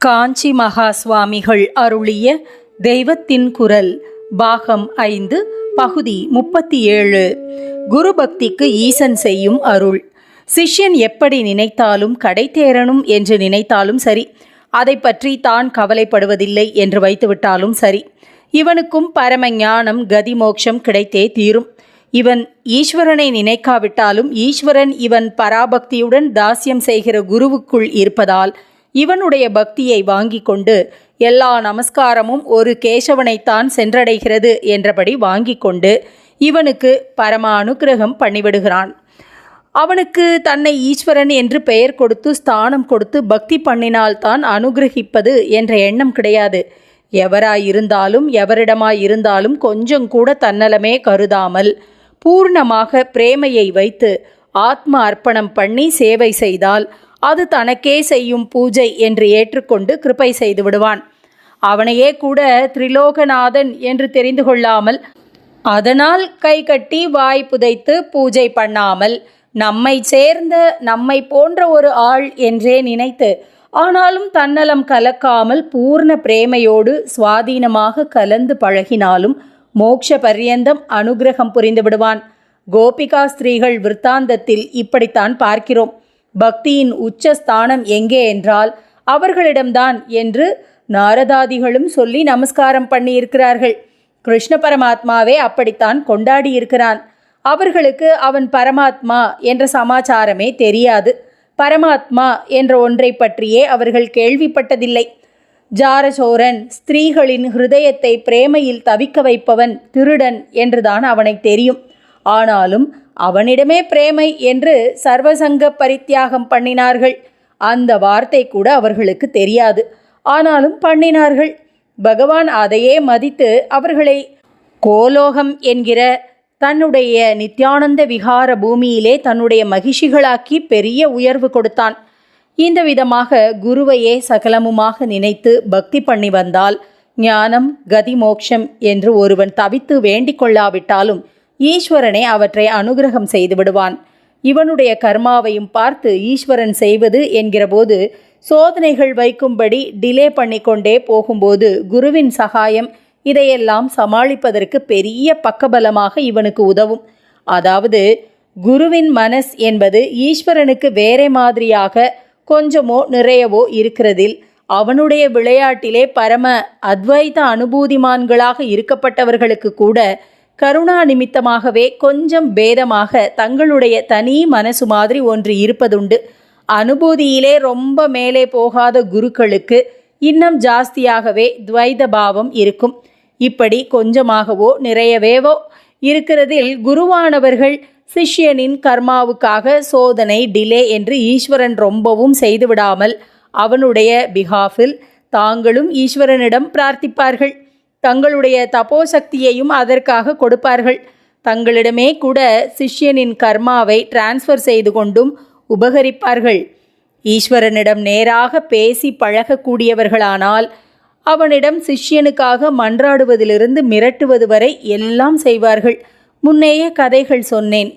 காஞ்சி மகா சுவாமிகள் அருளிய தெய்வத்தின் குரல் பாகம் ஐந்து பகுதி முப்பத்தி ஏழு குரு பக்திக்கு ஈசன் செய்யும் அருள். சிஷ்யன் எப்படி நினைத்தாலும் கடை தேரணும் என்று நினைத்தாலும் சரி அதை பற்றி தான் கவலைப்படுவதில்லை என்று வைத்துவிட்டாலும் சரி இவனுக்கும் பரம ஞானம் கதி மோட்சம் கிடைத்தே தீரும். இவன் ஈஸ்வரனை நினைக்காவிட்டாலும் ஈஸ்வரன் இவன் பராபக்தியுடன் தாஸ்யம் செய்கிற குருவுக்குள் இருப்பதால் இவனுடைய பக்தியை வாங்கி கொண்டு எல்லா நமஸ்காரமும் ஒரு கேசவனைத்தான் சென்றடைகிறது என்றபடி வாங்கி கொண்டு இவனுக்கு பரம அனுக்கிரகம் பண்ணிவிடுகிறான். அவனுக்கு தன்னை ஈஸ்வரன் என்று பெயர் கொடுத்து ஸ்தானம் கொடுத்து பக்தி பண்ணினால்தான் அனுகிரகிப்பது என்ற எண்ணம் கிடையாது. எவராயிருந்தாலும் எவரிடமாயிருந்தாலும் கொஞ்சம் கூட தன்னலமே கருதாமல் பூர்ணமாக பிரேமையை வைத்து ஆத்ம அர்ப்பணம் பண்ணி சேவை செய்தால் அது தனக்கே செய்யும் பூஜை என்று ஏற்றுக்கொண்டு கிருபை செய்து விடுவான். அவனையே கூட திரிலோகநாதன் என்று தெரிந்து கொள்ளாமல் அதனால் கை கட்டி வாய் புதைத்து பூஜை பண்ணாமல் நம்மை சேர்ந்த நம்மை போன்ற ஒரு ஆள் என்றே நினைத்து ஆனாலும் தன்னலம் கலக்காமல் பூர்ண பிரேமையோடு சுவாதீனமாக கலந்து பழகினாலும் மோக்ஷ பர்யந்தம் அனுகிரகம் புரிந்து விடுவான். கோபிகா ஸ்திரீகள் விற்த்தாந்தத்தில் இப்படித்தான் பார்க்கிறோம். பக்தியின் உச்ச ஸ்தானம் எங்கே என்றால் அவர்களிடம்தான் என்று நாரதாதிகளும் சொல்லி நமஸ்காரம் பண்ணியிருக்கிறார்கள். கிருஷ்ண பரமாத்மாவே அப்படித்தான் கொண்டாடி இருக்கிறான் அவர்களுக்கு அவன் பரமாத்மா என்ற சமாச்சாரமே தெரியாது. பரமாத்மா என்ற ஒன்றை பற்றியே அவர்கள் கேள்விப்பட்டதில்லை. ஜாரசோரன் ஸ்திரீகளின் ஹிருதயத்தை பிரேமையில் தவிக்க வைப்பவன் திருடன் என்றுதான் அவனை தெரியும். ஆனாலும் அவனிடமே பிரேமை என்று சர்வசங்க பரித்தியாகம் பண்ணினார்கள். அந்த வார்த்தை கூட அவர்களுக்கு தெரியாது. ஆனாலும் பண்ணினார்கள். பகவான் அதையே மதித்து அவர்களை கோலோகம் என்கிற தன்னுடைய நித்யானந்த விகார பூமியிலே தன்னுடைய மகிழ்ச்சிகளாக்கி பெரிய உயர்வு கொடுத்தான். இந்த விதமாக குருவையே சகலமுமாக நினைத்து பக்தி பண்ணி வந்தால் ஞானம் கதி மோட்சம் என்று ஒருவன் தவித்து வேண்டிக் கொள்ளாவிட்டாலும் ஈஸ்வரனே அவற்றை அனுகிரகம் செய்து விடுவான். இவனுடைய கர்மாவையும் பார்த்து ஈஸ்வரன் செய்வது என்கிறபோது சோதனைகள் வைக்கும்படி டிலே பண்ணிக்கொண்டே போகும்போது குருவின் சகாயம் இதையெல்லாம் சமாளிப்பதற்கு பெரிய பக்கபலமாக இவனுக்கு உதவும். அதாவது குருவின் மனஸ் என்பது ஈஸ்வரனுக்கு வேறே மாதிரியாக கொஞ்சமோ நிறையவோ இருக்கிறதில் அவனுடைய விளையாட்டிலே பரம அத்வைத அனுபூதிமான்களாக இருக்கப்பட்டவர்களுக்கு கூட கருணா நிமித்தமாகவே கொஞ்சம் பேதமாக தங்களுடைய தனி மனசு மாதிரி ஒன்று இருப்பதுண்டு. அனுபூதியிலே ரொம்ப மேலே போகாத குருக்களுக்கு இன்னும் ஜாஸ்தியாகவே துவைத பாவம் இருக்கும். இப்படி கொஞ்சமாகவோ நிறையவேவோ இருக்கிறதில் குருவானவர்கள் சிஷ்யனின் கர்மாவுக்காக சோதனை டிலே என்று ஈஸ்வரன் ரொம்பவும் செய்துவிடாமல் அவனுடைய பிஹாஃபில் தாங்களும் ஈஸ்வரனிடம் பிரார்த்திப்பார்கள். தங்களுடைய தபோசக்தியையும் அதற்காக கொடுப்பார்கள். தங்களிடமே கூட சிஷ்யனின் கர்மாவை டிரான்ஸ்ஃபர் செய்து கொண்டும் உபகரிப்பார்கள். ஈஸ்வரனிடம் நேராக பேசி பழகக்கூடியவர்களானால் அவனிடம் சிஷ்யனுக்காக மன்றாடுவதிலிருந்து மிரட்டுவது வரை எல்லாம் செய்வார்கள். முன்னேயே கதைகள் சொன்னேன்.